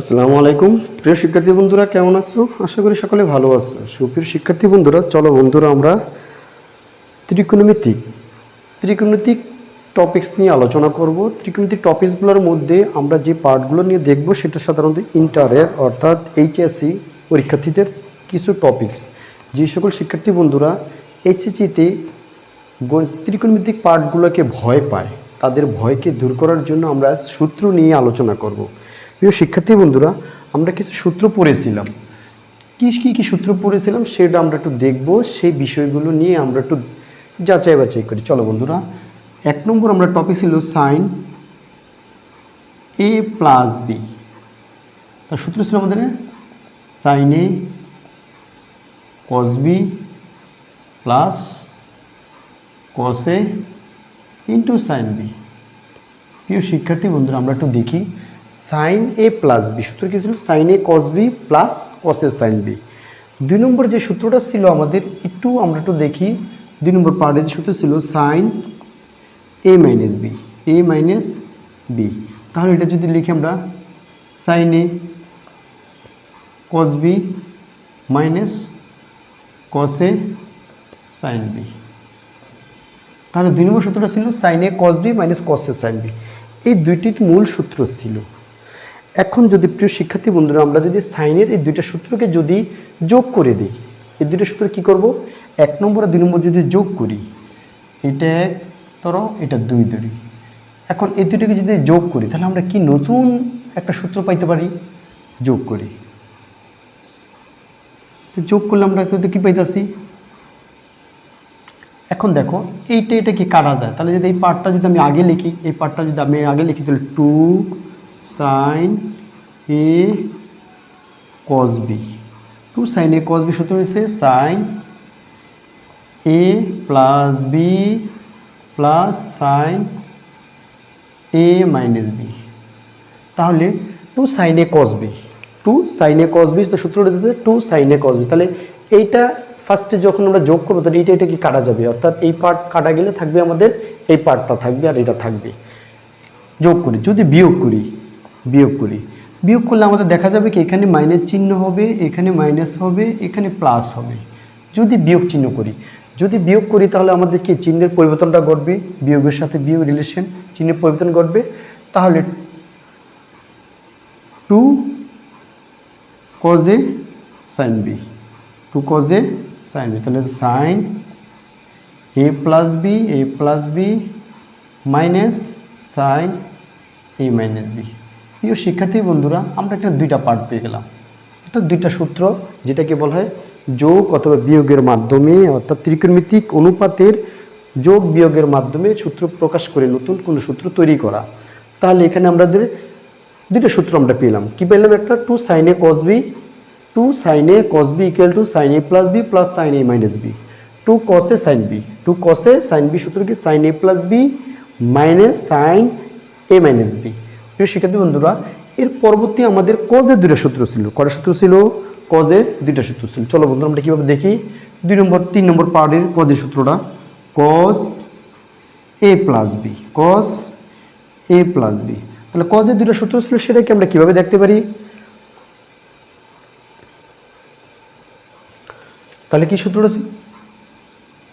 আসসালামু আলাইকুম। প্রিয় শিক্ষার্থী বন্ধুরা, কেমন আছো? আশা করি সকলে ভালো আছো। সুপ্রিয় শিক্ষার্থী বন্ধুরা, চলো বন্ধুরা, আমরা ত্রিকোণমিতিক ত্রিকোণমিতিক টপিক্স নিয়ে আলোচনা করব। ত্রিকোণমিতিক টপিক্সগুলোর মধ্যে আমরা যে পার্টগুলো নিয়ে দেখব, সেটা সাধারণত ইন্টারের অর্থাৎ এইচএসসি পরীক্ষার্থীদের কিছু টপিকস যে সকল শিক্ষার্থী বন্ধুরা এইচএসসিতে ত্রিকোণমিতিক পার্টগুলোকে ভয় পায়, তাদের ভয়কে দূর করার জন্য আমরা সূত্র নিয়ে আলোচনা করব। প্রিয় শিক্ষার্থী বন্ধুরা, আমরা কিছু সূত্র পড়েছিলাম। কী কী কী সূত্র পড়েছিলাম সেটা আমরা একটু দেখব। সেই বিষয়গুলো নিয়ে আমরা একটু যাচাই বাছাই করি। চলো বন্ধুরা, এক নম্বর আমরা টপিক ছিল সাইন এ প্লাস বি তার সূত্র ছিল আমাদের sine A cos B plus cos A into sine B প্রিয় শিক্ষার্থী বন্ধুরা, আমরা একটু দেখি। সাইন এ প্লাস বি সূত্র কী ছিল? Sine A cos B plus cos A sine B দুই নম্বর যে সূত্রটা ছিল আমাদের, একটু আমরা একটু দেখি। দুই নম্বর পার্টের যে সূত্র ছিল sine A minus B A minus B তাহলে এটা যদি লিখি আমরা sine A cos B minus cos sine B তাহলে দুই নম্বর সূত্রটা ছিল sine A cos B minus cos sine B এই দুইটি মূল সূত্র ছিল। এখন যদি প্রিয় শিক্ষার্থী বন্ধুরা, আমরা যদি সাইনের এই দুইটা সূত্রকে যদি যোগ করে দিই, এই দুইটা সূত্র কি করব? এক নম্বর আর দুই নম্বর যদি যোগ করি, এটা এক, ধরো এটা দুই ধরি। এখন এই দুইটাকে যদি যোগ করি, তাহলে আমরা কি নতুন একটা সূত্র পাইতে পারি? যোগ করি। যোগ করলে আমরা কিন্তু কী পাইতেছি? এখন দেখো, এইটা, এটা কি কাটা যায়? তাহলে যদি এই পার্টটা যদি আমি আগে লিখি, এই পার্টটা যদি আমি আগে লিখি, তাহলে two sine A cos B two sine A cos B সূত্র হয়েছে sine A plus B plus sine A minus B. তাহলে two sine A cos B two sine A cos B সূত্রটা দিতেছে two sine A cos B তাহলে এইটা ফার্স্টে যখন আমরা যোগ করব, তাহলে এইটা এটা কি কাটা যাবে? অর্থাৎ এই পার্ট কাটা গেলে থাকবে আমাদের, এই পার্টটা থাকবে আর এটা থাকবে। যোগ করি, যদি বিয়োগ করি বিয়োগ করি। বিয়োগ করলে আমাদের দেখা যাবে কি, এখানে মাইনাস চিহ্ন হবে, এখানে মাইনাস হবে, এখানে প্লাস হবে। যদি বিয়োগ চিহ্ন করি, যদি বিয়োগ করি তাহলে আমাদের কি, চিহ্নের পরিবর্তনটা ঘটবে, বিয়োগের সাথে বিয়োগ রিলেশন চিহ্নের পরিবর্তন ঘটবে। তাহলে two cos A sine B two cos A sine B তাহলে sine A plus B A plus B minus sine A minus B প্রিয় শিক্ষার্থী বন্ধুরা, আমরা একটা দুইটা পার্ট পেয়ে গেলাম। অর্থাৎ দুইটা সূত্র, যেটাকে বলা হয় যোগ অথবা বিয়োগের মাধ্যমে, অর্থাৎ ত্রিকোণমিতিক অনুপাতের যোগ বিয়োগের মাধ্যমে সূত্র প্রকাশ করে নতুন কোনো সূত্র তৈরি করা। তাহলে এখানে আমাদের দুইটা সূত্র আমরা পেলাম। কি পেলাম একটা? Two sine cos B two sine cos B equal to sine A plus B plus sine A minus B two cos A sine B two cos A sine B সূত্র কি? Sine A plus B minus sine A minus B প্রিয় শিক্ষার্থী বন্ধুরা, এর পরবর্তী আমাদের কজের দুইটা সূত্র ছিল। কটা সূত্র ছিল? কজের দুইটা সূত্র ছিল। চলো বন্ধুরা, আমরা কীভাবে দেখি? দুই নম্বর, তিন নম্বর পার্টের কজের সূত্রটা। Cos A plus B cos A plus B তাহলে কজের দুটো সূত্র ছিল, সেটাকে আমরা কীভাবে দেখতে পারি? তাহলে কি সূত্রটা ছিল?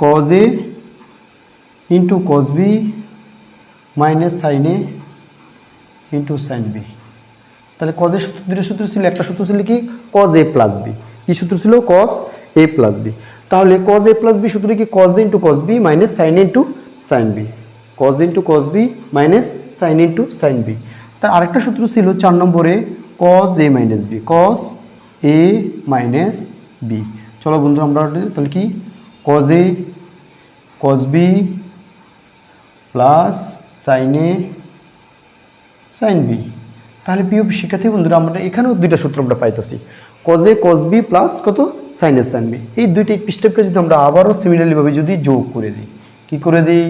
Cos A into cos B minus sine A into sine B তাহলে কজের সূত্র সূত্র ছিল, একটা সূত্র ছিল কি? কজ এ প্লাস বি কি সূত্র ছিল? কজ এ প্লাস বি তাহলে কজ এ প্লাস বি সূত্র কি? Cos into cos B minus sine into sine B cos into cos B minus sine into sine B তার আরেকটা সূত্র ছিল চার নম্বরে cos A minus B cos A minus B চলো বন্ধু আমরা তাহলে কি? Cos A cos B plus sine A sine B. তাহলে প্রিয় শিক্ষার্থী বন্ধুরা, আমরা এখানেও দুইটা সূত্র আমরা পাইতেছি। Cos A cos B plus কত? সাইন এ সাইন বি এই দুইটা স্টেপকে যদি আমরা আবারও সিমিলারলিভাবে যদি যোগ করে দিই, কী করে দিই?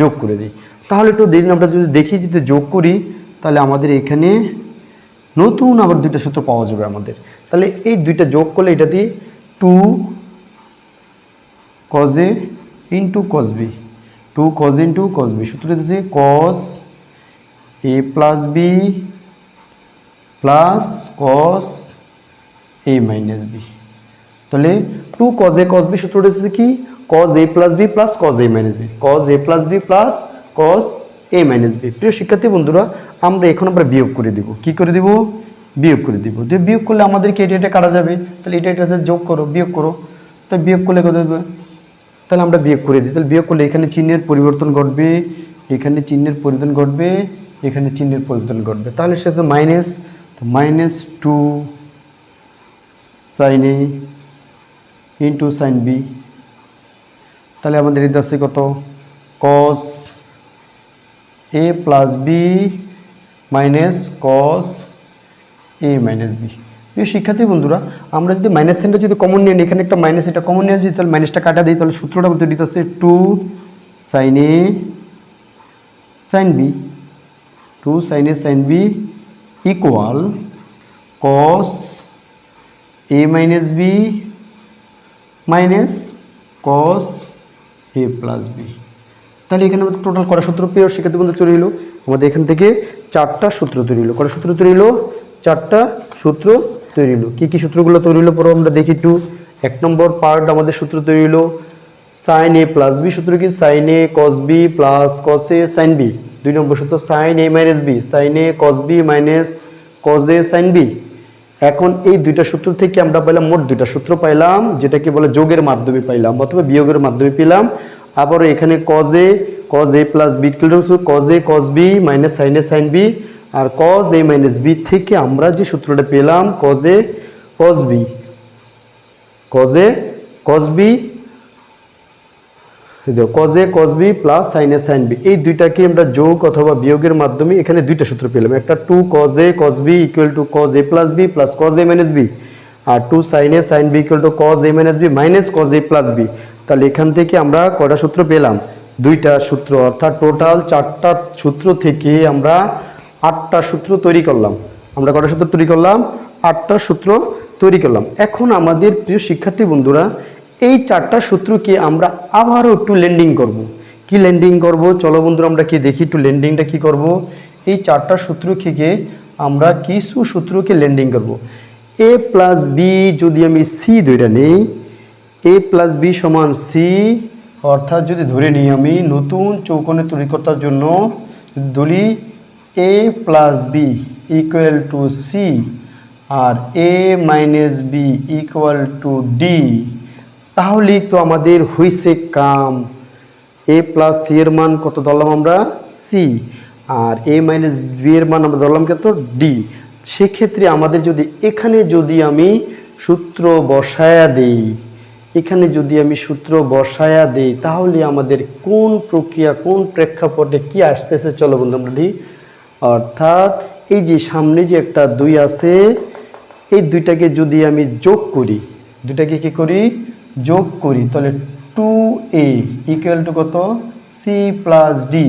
যোগ করে দিই। তাহলে একটু দিন আমরা যদি দেখি যদি যোগ করি, তাহলে আমাদের এখানে নতুন আবার দুইটা সূত্র পাওয়া যাবে আমাদের। তাহলে এই দুইটা যোগ করলে এটা দিয়ে two cos A into cos B two cos into cos B সূত্র দিচ্ছে cos A plus B plus cos A minus B তাহলে two cos A cos B সূত্রটা হচ্ছে কি? Cos A plus B plus cos A minus B cos A plus B plus cos A minus B প্রিয় শিক্ষার্থী বন্ধুরা, আমরা এখন আমরা বিয়োগ করে দিব। কি করে দিব? বিয়োগ করে দিব। দিয়ে বিয়োগ করলে আমাদেরকে এটা এটা কাটা যাবে? তাহলে এটা এটাতে যোগ করো, বিয়োগ করো। তাহলে বিয়োগ করলে কত তাহলে আমরা বিয়োগ করে দিই। তাহলে বিয়োগ করলে এখানে চিহ্নের পরিবর্তন ঘটবে। এখানে চিহ্নের পরিবর্তন ঘটবে এখানে চিহ্নের পরিবর্তন ঘটবে। তাহলে সেটা মাইনাস তো minus two sine A into sine B তাহলে আমাদের এটা আছে কত? Cos A plus B minus cos A minus B প্রিয় শিক্ষার্থী বন্ধুরা, আমরা যদি মাইনাস সাইনটা যদি কমন নিয়ে এখানে একটা মাইনাস এটা কমন নিয়ে যদি তাহলে মাইনাসটা কাটা দিই, তাহলে সূত্রটা বলতে দিতে আছে two sine A sine B two sine A sine B equal cos A minus B minus cos A plus B. তাহলে এখানে আমাদের টোটাল করা সূত্র পেয়ে শিক্ষার্থী বন্ধু তৈরি হলো আমাদের এখান থেকে চারটা সূত্র তৈরি হলো। কটা সূত্র তৈরি হলো? চারটা সূত্র তৈরি হলো। কী কী সূত্রগুলো তৈরি হলো? পরে আমরা দেখি একটু এক নম্বর পার্ট আমাদের সূত্র তৈরি হলো। সাইন এ প্লাস বি সূত্র কি? Sine A cos B plus cos A sine B দুই নম্বর সূত্র sine A minus B sine A cos B minus cos A sine B এখন এই দুইটা সূত্র থেকে আমরা পাইলাম মোট দুইটা সূত্র পাইলাম, যেটাকে বলে যোগের মাধ্যমে পাইলাম অথবা বিয়োগের মাধ্যমে পেলাম। আবারও এখানে cos A cos A plus B cos A cos B minus sine A sine B R cos A minus B থেকে আমরা যে সূত্রটা পেলাম cos A cos B cos A cos B cos A cos B plus sine A sine B এই দুইটাকে আমরা যোগ অথবা বিয়োগের মাধ্যমে এখানে দুইটা সূত্র পেলাম একটা two cos A B equal to cos A plus B plus cos A minus B R two sine A sine B equal to cos A minus B minus cos A plus B তাহলে এখান থেকে আমরা কয়টা সূত্র পেলাম? দুইটা সূত্র, অর্থাৎ টোটাল চারটা সূত্র থেকে আমরা আটটা সূত্র তৈরি করলাম। আমরা কটা সূত্র তৈরি করলাম? আটটা সূত্র তৈরি করলাম। এখন আমাদের প্রিয় শিক্ষার্থী বন্ধুরা এই চারটা সূত্রকে আমরা আবারও একটু লেন্ডিং করব। কি লেন্ডিং করব চলো বন্ধুরা, আমরা কি দেখি একটু লেন্ডিংটা কি করব এই চারটা সূত্র থেকে আমরা কিছু সূত্রকে লেন্ডিং করব। এ প্লাস বি যদি আমি সি ধরে নেই এ প্লাস বি সমান সি অর্থাৎ যদি ধরে নিই আমি নতুন চৌকোনে তৈরি করার জন্য ধরি A plus B equal to C R A minus B equal to D তাহলেই তো আমাদের হইছে কাম। এ প্লাস সি এর মান কত ধরলাম আমরা? সি আর এ মাইনাস বি এর মান আমরা ধরলাম কত? ডি সেক্ষেত্রে আমাদের যদি এখানে যদি আমি সূত্র বসায়া দেই, এখানে যদি আমি সূত্র বসায়া দেই, তাহলে আমাদের কোন প্রক্রিয়া, কোন প্রেক্ষাপটে কি আসতেছে? চলো বন্ধু আমরা অর্থাৎ এই যে সামনে যে একটা দুই আছে, এই দুইটাকে যদি আমি যোগ করি, দুইটাকে কি করি? যোগ করি, তাহলে টু এ ইকুয়াল টু কত? সি প্লাস ডি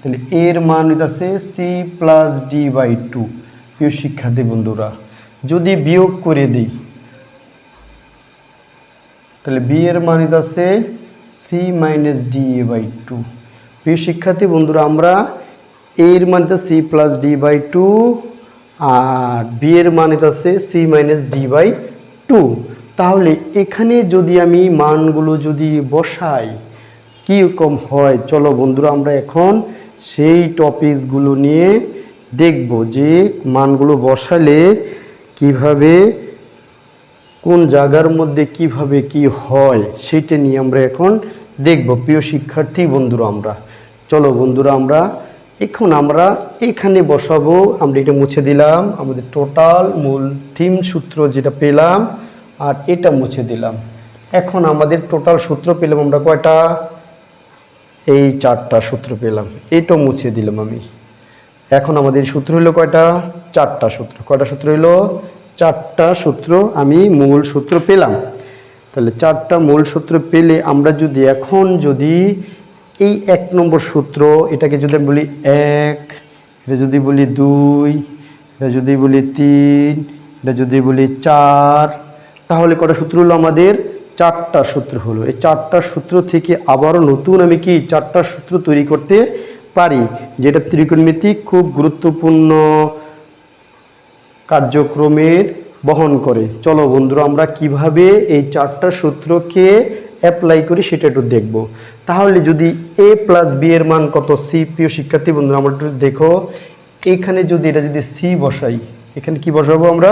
তাহলে এর মান আছে C plus D by two প্রিয় শিক্ষার্থী বন্ধুরা, যদি বিয়োগ করে দিই, তাহলে বি এর মান আছে C minus D A by two প্রিয় শিক্ষার্থী বন্ধুরা, আমরা এর মান C plus D by two R B এর মান আছে C minus D by two তাহলে এখানে যদি আমি মানগুলো যদি বসাই কীরকম হয়? চলো বন্ধুরা, আমরা এখন সেই টপিকসগুলো নিয়ে দেখব যে মানগুলো বসালে কীভাবে, কোন জায়গার মধ্যে কীভাবে কি হয়, সেটা নিয়ে আমরা এখন দেখব। প্রিয় শিক্ষার্থী বন্ধুরা, আমরা। চলো বন্ধুরা, আমরা এখন আমরা এখানে বসাবো। আমরা এটা মুছে দিলাম। আমাদের টোটাল মূল থিম সূত্র যেটা পেলাম আর এটা মুছে দিলাম। এখন আমাদের টোটাল সূত্র পেলাম আমরা কয়টা? এই চারটা সূত্র পেলাম। এটাও মুছে দিলাম আমি। এখন আমাদের সূত্র হলো কয়টা? চারটা সূত্র। কয়টা সূত্র হলো? চারটা সূত্র আমি মূল সূত্র পেলাম। তাহলে চারটা মূল সূত্র পেলে আমরা যদি এখন যদি এই এক নম্বর সূত্র, এটাকে যদি আমি বলি এক, এটা যদি বলি দুই, এটা যদি বলি তিন, এটা যদি বলি চার তাহলে কটা সূত্র হলো আমাদের? চারটা সূত্র হলো। এই চারটা সূত্র থেকে আবারও নতুন আমি কি চারটা সূত্র তৈরি করতে পারি? যেটা ত্রিকোণমিতিক খুব গুরুত্বপূর্ণ কার্যক্রমের বহন করে। চলো বন্ধুরা, আমরা কীভাবে এই চারটা সূত্রকে অ্যাপ্লাই করি সেটা একটু দেখব। তাহলে যদি এ প্লাস বি এর মান কত? সি প্রিয় শিক্ষার্থী বন্ধুরা, আমরা একটু দেখো। এখানে যদি এটা যদি সি বসাই, এখানে কি বসাবো আমরা?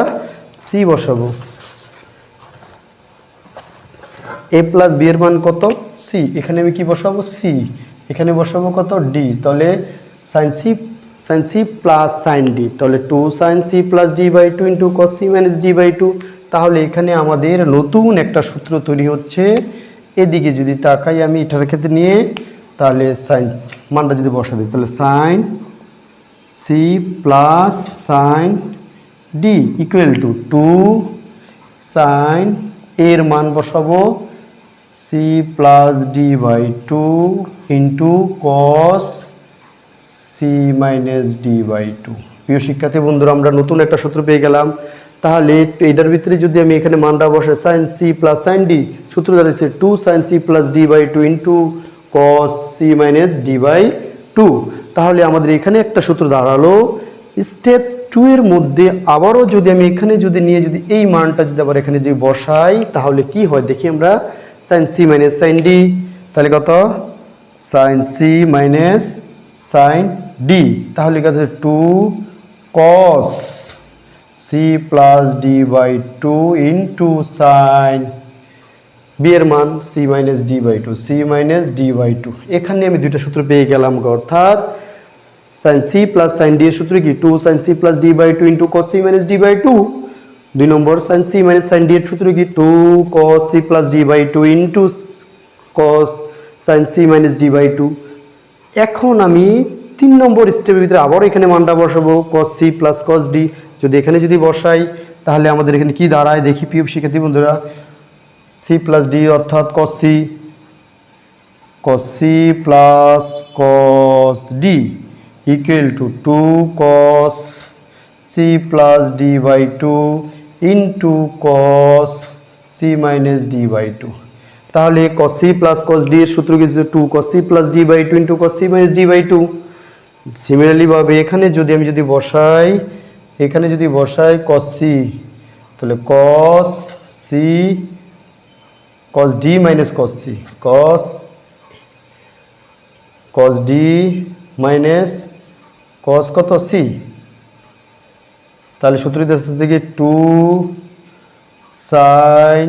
সি বসাবো। এ প্লাস বি এর মান কত? সি এখানে আমি কি বসাবো? সি এখানে বসাবো কত? ডি তাহলে sine C sine C plus sine D তাহলে two sine C plus D by two into cos C minus D by two তাহলে এখানে আমাদের নতুন একটা সূত্র তৈরি হচ্ছে। এদিকে যদি তাকাই আমি এটার ক্ষেত্রে নিয়ে, তাহলে সাইন মানটা যদি বসা দিই তাহলে sine C plus sine D equal to two sine এর মান বসাবো। C plus D by two into cos C minus D by two প্রিয় শিক্ষার্থী, বন্ধুরা, আমরা নতুন একটা সূত্র পেয়ে গেলাম। তাহলে এটার ভিতরে যদি আমি এখানে মানটা বসে sine C plus sine D সূত্র দাঁড়িয়েছে two sine C plus D by two into cos C minus D by two তাহলে আমাদের এখানে একটা সূত্র দাঁড়াল স্টেপ টু এর মধ্যে আবারও যদি আমি এখানে যদি নিয়ে যদি এই মানটা যদি আবার এখানে যদি বসাই, তাহলে কি হয়? দেখি আমরা sine C minus sine D তাহলে কত? Sine C minus sine D তাহলে কত two cos C plus D by two into sine B এর মান C minus D by two C minus D by two এখানে আমি দুইটা সূত্র পেয়ে গেলাম অর্থাৎ sine C plus sine D এর সূত্র কি? Two sine C plus D by two into cos C minus D by two দুই নম্বর, sine C minus sine D এর সূত্র কি? Two cos C plus D by two into cos sine C minus D by two এখন আমি তিন নম্বর স্টেপের ভিতরে আবারও এখানে মানটা বসাবো cos C plus cos D যদি এখানে যদি বসাই, তাহলে আমাদের এখানে কি দাঁড়ায়? দেখি পিউ শিক্ষার্থী বন্ধুরা। সি প্লাস ডি অর্থাৎ cos C cos C plus cos D equal to two cos C plus D by two into cos C minus D by two তাহলে cos C plus cos D এর সূত্র কিছু two cos C plus D by two into cos C minus D by two similarly ভাবে এখানে যদি আমি যদি বসাই, এখানে যদি বসাই কস সি তাহলে cos C cos d minus cos c, cos cos d minus cos কত? c. তাহলে সূত্রটি আসছে থেকে two sine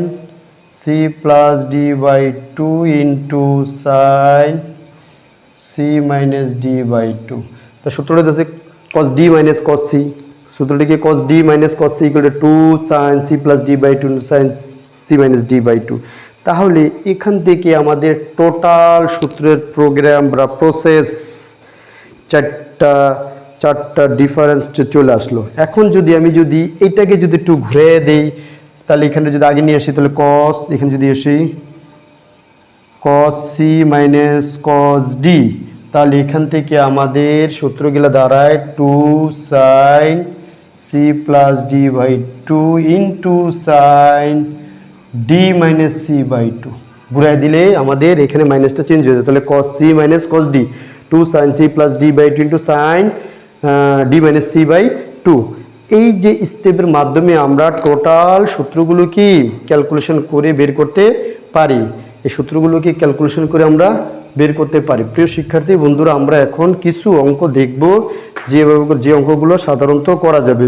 C plus D by two into sine C minus D by two তা সূত্রটি আছে cos D minus cos c সূত্রটিকে cos D minus cos c equal to sine C plus D by two sine C minus D by two তাহলে এখান থেকে আমাদের total সূত্রের programme বা প্রসেস চারটা চারটা ডিফারেন্স চলে আসলো। এখন যদি আমি যদি এটাকে যদি একটু ঘুরে দেই, তাহলে এখানে যদি আগে নিয়ে আসি, তাহলে কস এখানে যদি আসি cos C minus cos D তাহলে এখান থেকে আমাদের সূত্রগুলো দাঁড়ায় two sine C plus D by two into sine D minus C by two ঘুরাই দিলে আমাদের এখানে মাইনাসটা চেঞ্জ হয়ে যায়। তাহলে cos C minus cos D two sine C plus D by two into sine D minus C by two এই যে স্টেপের মাধ্যমে আমরা টোটাল সূত্রগুলো কি ক্যালকুলেশন করে বের করতে পারি? এই সূত্রগুলোকে ক্যালকুলেশন করে আমরা বের করতে পারি? প্রিয় শিক্ষার্থী, বন্ধুরা, আমরা এখন কিছু অঙ্ক দেখব যেভাবে যে অঙ্কগুলো সাধারণত করা যাবে।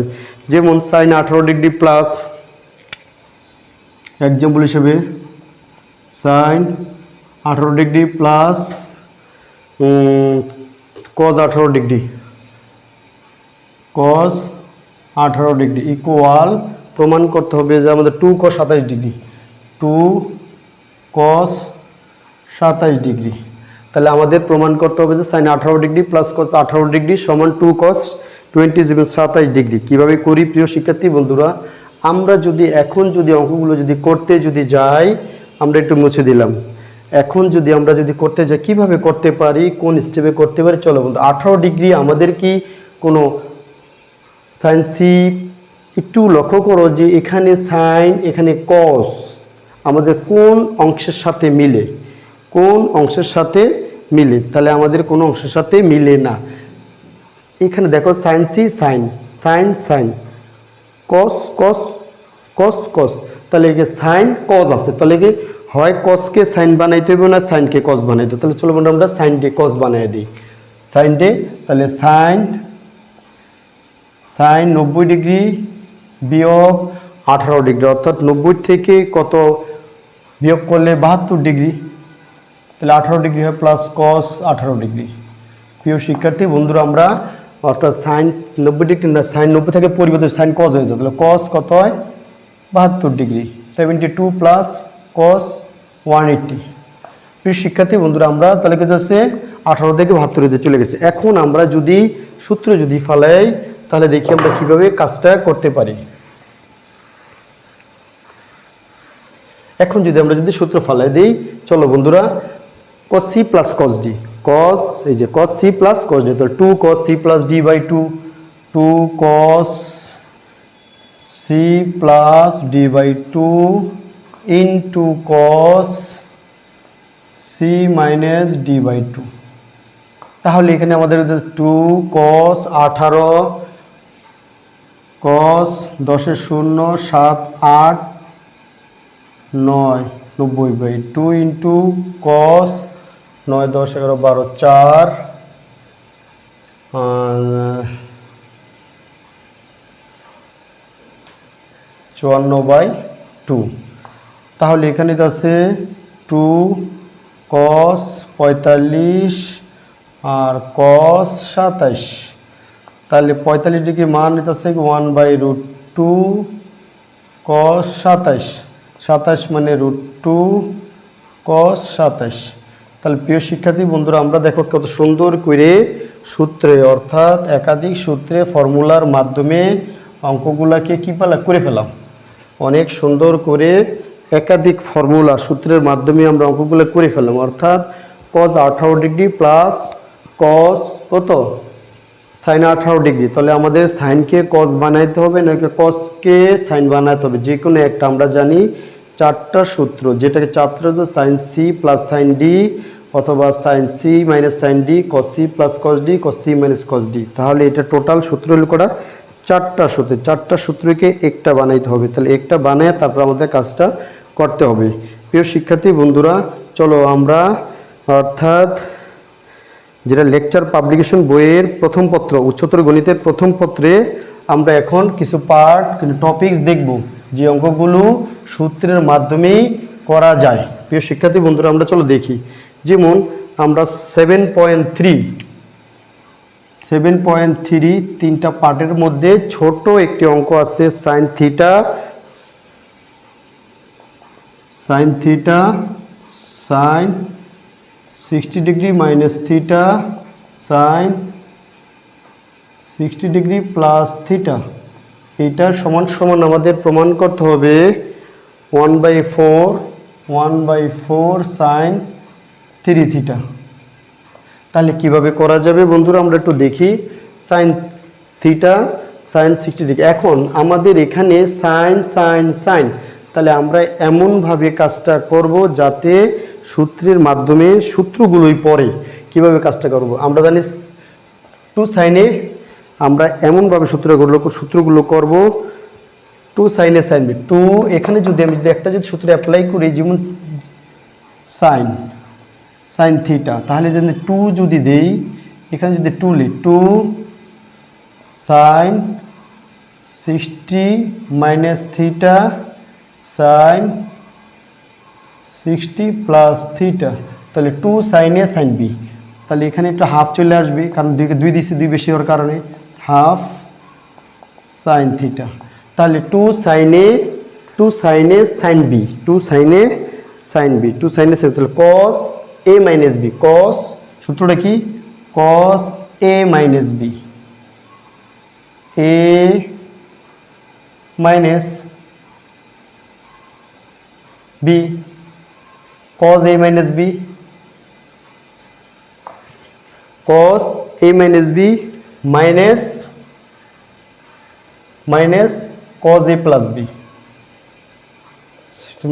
যেমন সাইন আঠারো ডিগ্রি প্লাস এক্সাম্পল হিসেবে সাইন আঠারো ডিগ্রি প্লাস কজ আঠারো ডিগ্রি কজ আঠারো ডিগ্রি ইকুয়াল প্রমাণ করতে হবে যে আমাদের টু কস সাতাইশ ডিগ্রি। টু কস সাতাইশ ডিগ্রি। তাহলে আমাদের প্রমাণ করতে হবে যে সাইন আঠারো ডিগ্রি প্লাস কস আঠারো ডিগ্রি সমান টু কস টোয়েন্টি জিরো সাতাইশ ডিগ্রি। কীভাবে করি প্রিয় শিক্ষার্থী, বন্ধুরা? আমরা যদি এখন যদি অঙ্কগুলো যদি করতে যদি যাই, আমরা একটু মুছে দিলাম। এখন যদি আমরা যদি করতে যাই, কীভাবে করতে পারি? কোন স্টেপে করতে পারি? চলো বন্ধু, আঠারো ডিগ্রি আমাদের কি কোনো সাইন সি, একটু লক্ষ্য করো যে এখানে সাইন, এখানে কস, আমাদের কোন অংশের সাথে মিলে? কোন অংশের সাথে মিলে? তাহলে আমাদের কোনো অংশের সাথে মিলে না। এখানে দেখো sine C, sine sine sine. Cos cos cos cos. তাহলে একে সাইন কজ আছে। তাহলে কি হয় কসকে সাইন বানাইতে হবে না সাইনকে কস বানাইতে। তাহলে চলো আমরা সাইন ডে কস বানাই দিই। সাইন ডে তাহলে সাইন সাইন নব্বই ডিগ্রি, বিয়োগ আঠারো ডিগ্রি, অর্থাৎ নব্বই থেকে কত বিয়োগ করলে বাহাত্তর ডিগ্রি? তাহলে আঠারো ডিগ্রি হয় প্লাস কস আঠারো ডিগ্রি। প্রিয় শিক্ষার্থী, বন্ধুরা, আমরা অর্থাৎ সাইন নব্বই ডিগ্রি না, সাইন নব্বই থেকে পরিবর্তন সাইন কস হয়ে যায় তাহলে কস কত হয়? বাহাত্তর degree. Seventy two plus cos one eighty প্রিয় শিক্ষার্থী, বন্ধুরা, আমরা তাহলে কি যাচ্ছে আঠারো থেকে বাহাত্তর চলে গেছে। এখন আমরা যদি সূত্র যদি ফালাই তাহলে দেখি আমরা কীভাবে কাজটা করতে পারি। এখন যদি আমরা যদি সূত্র ফালাই দিই, চলো বন্ধুরা, cos C plus cos D cos এই যে cos C plus cos D তাহলে two cos C plus D by two two cos C plus D by two into cos C minus D by two তাহলে এখানে আমাদের two কস আঠারো কস দশের শূন্য, সাত, আট, নয়, নব্বই বাই টু ইন্টু কস, নয়, দশ, এগারো, বারো, চার চুয়ান্ন বাই টু। তাহলে এখানে আছে টু, কস পঁয়তাল্লিশ, আর কস সাতাইশ। তাহলে পঁয়তাল্লিশ ডিগ্রি মান নিতেছে one by root two cos সাতাইশ। সাতাশ মানে রুট টু কস সাতাশ তাহলে প্রিয় শিক্ষার্থী, বন্ধুরা, আমরা দেখো কত সুন্দর করে সূত্রে, অর্থাৎ একাধিক সূত্রে ফর্মুলার মাধ্যমে অঙ্কগুলাকে কী পেলা, করে ফেলাম। অনেক সুন্দর করে একাধিক ফর্মুলা সূত্রের মাধ্যমে আমরা অঙ্কগুলো করে ফেলাম অর্থাৎ কজ আঠারো ডিগ্রি প্লাস কস কত? সাইন আঠারো ডিগ্রি, তাহলে আমাদের সাইনকে কস বানাইতে হবে, নাকি কসকে সাইন বানাইতে হবে? যে কোনো একটা, আমরা জানি চারটা সূত্র, যেটাকে চারটা sine C plus sine D অথবা sine C minus sine D cos C plus cos D cos C minus cos D তাহলে এটা টোটাল সূত্র হল করা চারটা সূত্র, চারটা সূত্রকে একটা বানাইতে হবে। তাহলে একটা বানায় তারপর আমাদের কাজটা করতে হবে। প্রিয় শিক্ষার্থী, বন্ধুরা, চলো আমরা অর্থাৎ যেটা লেকচার পাবলিকেশন বইয়ের প্রথম পত্র, উচ্চতর গণিতের প্রথম পত্রে আমরা এখন কিছু পার্ট কিছু টপিকস দেখব। যে অঙ্কগুলো সূত্রের মাধ্যমেই করা যায়। প্রিয় শিক্ষার্থী বন্ধুরা, আমরা চলো দেখি। যেমন আমরা seven point three seven point three তিনটা পার্টের মধ্যে ছোট একটি অঙ্ক আছে sine theta sine theta sine sixty degree minus theta sine sixty degree plus theta. এইটার সমান সমান আমাদের প্রমাণ করতে হবে। One by four, one by four sine three theta. তাহলে কীভাবে করা যাবে বন্ধুরা, আমরা একটু দেখি। Sine theta, sine sixty degree. এখন আমাদের এখানে সাইন সাইন সাইন তাহলে আমরা এমনভাবে কাজটা করব যাতে সূত্রের মাধ্যমে সূত্রগুলোই পড়ে। কীভাবে কাজটা করব? আমরা জানি টু সাইনে আমরা এমনভাবে সূত্রগুলো সূত্রগুলো করব। টু সাইনে সাইন বি টু এখানে যদি আমি যদি একটা যদি সূত্র অ্যাপ্লাই করি, যেমন সাইন সাইন থিটা তাহলে যদি টু যদি দেই, এখানে যদি টু লি two sine sixty minus theta sine sixty plus theta তাহলে two sine A sine B তাহলে এখানে একটা হাফ চলে আসবে, কারণ দুই দুই দুই বেশি হওয়ার কারণে। হাফ সাইন থিটা তাহলে টু সাইনে টু সাইনে সাইন বি টু সাইনে সাইন বি টু সাইনে সাইন তাহলে cos A minus B cos সূত্রটা কি? Cos A minus B A minus B cos a minus b. Cos a minus b minus minus cos a plus b.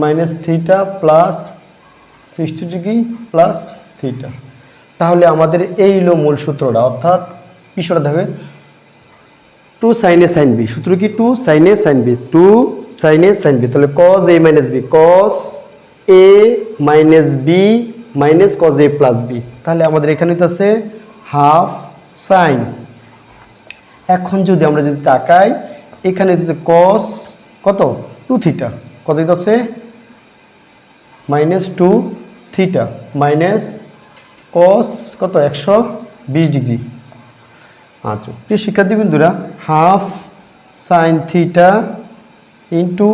Minus theta plus sixty degree plus theta তাহলে আমাদের এই হলো মূল সূত্রটা। অর্থাৎ বিষয়টা দেখবে two sine A sine B. সূত্র কি two sine sine B? Two sine sine B. তাহলে cos A minus B cos A minus B minus cos A plus B তাহলে আমাদের এখানে তো আছে হাফ সাইন এখন যদি আমরা যদি তাকাই, এখানে যদি কস কত? টু থিটা কত আছে? Minus two theta minus cos কত? একশো বিশ ডিগ্রি। আচ্ছা প্রিয় শিক্ষার্থী বিন্দুরা half sine theta into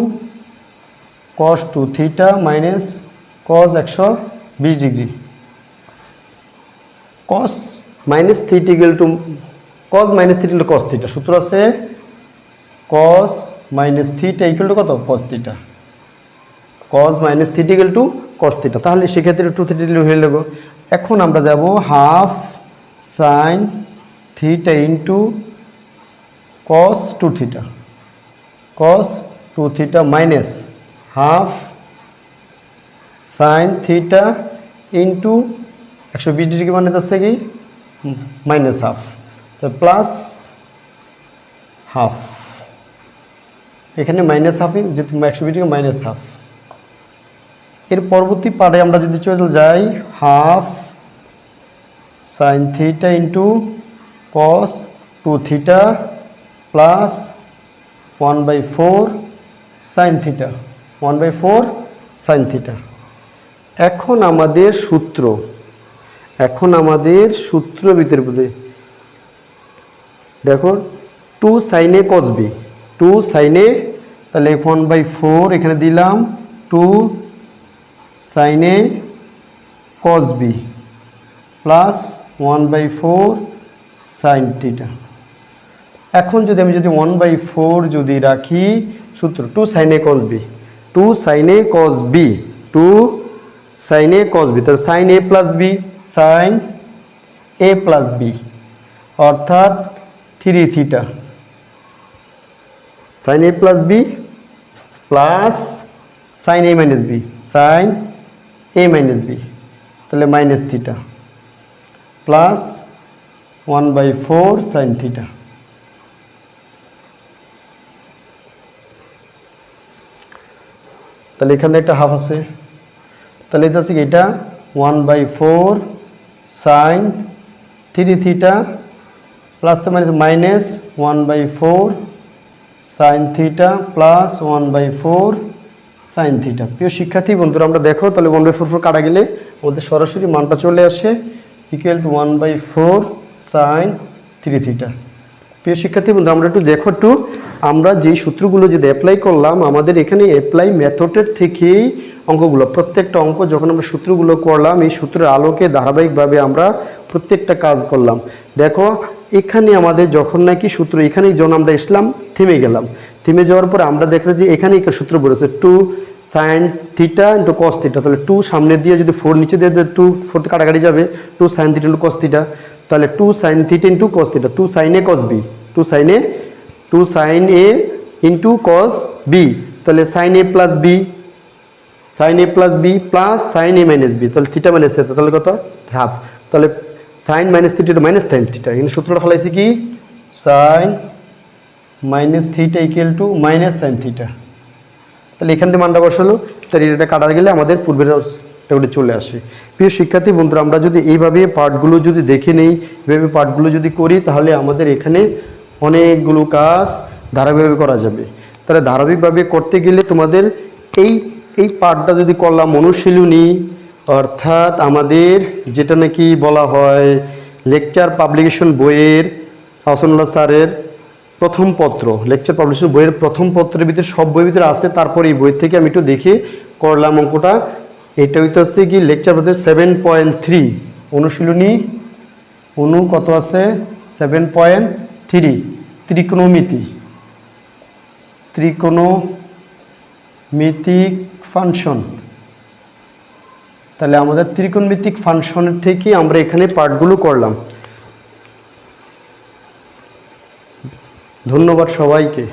cos two theta minus cos একশো বিশ degree. Cos minus theta equal to cos minus theta equal cos theta. সূত্র আছে cos minus theta equal to কত? Cos theta. Cos minus theta equal to cos theta. তাহলে সেক্ষেত্রে two theta হয়ে যাব এখন আমরা যাব half sine theta into two theta cos two theta minus half sine theta into একশো বিশ ডিগ্রি মানে হচ্ছে কি? মাইনাস হাফ তো প্লাস হাফ এখানে মাইনাস হাফে যেহেতু একশো বিশ ডিগ্রি মাইনাস হাফ এর পরবর্তী পার্টে আমরা যদি চলে যাই half sine theta into cos two theta plus one by four sine theta one by four sine theta এখন আমাদের সূত্র, এখন আমাদের সূত্র ভিতরে বোধে দেখো টু সাইনে কস বি টু সাইনে তাহলে ওয়ান বাই ফোর এখানে দিলাম টু সাইনে cos B plus one by four sine theta এখন যদি আমি যদি ওয়ান বাই ফোর যদি রাখি, সূত্র টু সাইনে কস বি টু সাইনে কস বি টু সাইনে কস বি তাহলে sine A plus B sine A plus B অর্থাৎ three theta sine A plus B plus sine A minus B sine A minus B তাহলে minus theta plus one by four sine theta তাহলে এখানে একটা half আছে। তাহলে এটা আছে এটা one by four sine three theta plus minus minus one by four sine theta plus one by four sine theta প্রিয় শিক্ষার্থী, বন্ধুরা, আমরা দেখো, তাহলে ওয়ান বাই ফোর ফোর কাটা গেলে আমাদের সরাসরি মানটা চলে আসে equal to one by four sine three theta প্রিয় শিক্ষার্থী বন্ধু, আমরা একটু দেখো একটু। আমরা যেই সূত্রগুলো যদি অ্যাপ্লাই করলাম, আমাদের এখানে অ্যাপ্লাই মেথডের থেকেই অঙ্কগুলো, প্রত্যেকটা অঙ্ক যখন আমরা সূত্রগুলো করলাম, এই সূত্রের আলোকে ধারাবাহিকভাবে আমরা প্রত্যেকটা কাজ করলাম। দেখো, এখানে আমাদের যখন নাকি সূত্র এখানে যখন আমরা ইসলাম থেমে গেলাম। থেমে যাওয়ার পর আমরা দেখলাম যে এখানে একটা সূত্র বলেছে two sine theta into cos theta তাহলে টু সামনে দিয়ে যদি ফোর নিচে দিয়ে টু ফোর কাটাকাটি যাবে, two sine theta into cos theta তাহলে two sine theta into cos theta two sine A cos B two sine A two sine A into cos B তাহলে sine A plus B sine A plus B plus sine A minus B তাহলে theta minus theta তাহলে কত? Half তাহলে sine minus theta minus sine theta এখানে সূত্রটা ফলাইছি কি? Sine minus theta equal to minus sine theta তাহলে এখান থেকে মানটা বসালো, তাহলে এটা কাটা গেলে আমাদের পূর্বের এটা চলে আসে। প্রিয় শিক্ষার্থী বন্ধুরা, আমরা যদি এইভাবে পার্টগুলো যদি দেখে নেই, এইভাবে পার্টগুলো যদি করি, তাহলে আমাদের এখানে অনেকগুলো কাজ ধারাবাহিকভাবে করা যাবে। তাহলে ধারাবাহিকভাবে করতে গেলে তোমাদের এই এই পার্টটা যদি করলাম, অনুশীলনী, অর্থাৎ আমাদের যেটা নাকি বলা হয় লেকচার পাবলিকেশন বইয়ের, হাসানুল্লাহ স্যারের প্রথম পত্র লেকচার পাবলিকেশন বইয়ের প্রথম পত্রের ভিতরে সব বইয়ের ভিতরে আছে, তারপরে এই বই থেকে আমি একটু দেখে করলাম অঙ্কটা। এটা হইতেছে কি লেকচার পত্রের সেভেন পয়েন্ট থ্রি অনুশীলনী অনু কত আছে? সেভেন পয়েন্ট থ্রি ত্রিকোণমিতি। ত্রিকোণমিতিক ফাংশন তাহলে আমাদের ত্রিকোণমিতিক ফাংশনের থেকে আমরা এখানে পার্টগুলো করলাম। ধন্যবাদ সবাইকে।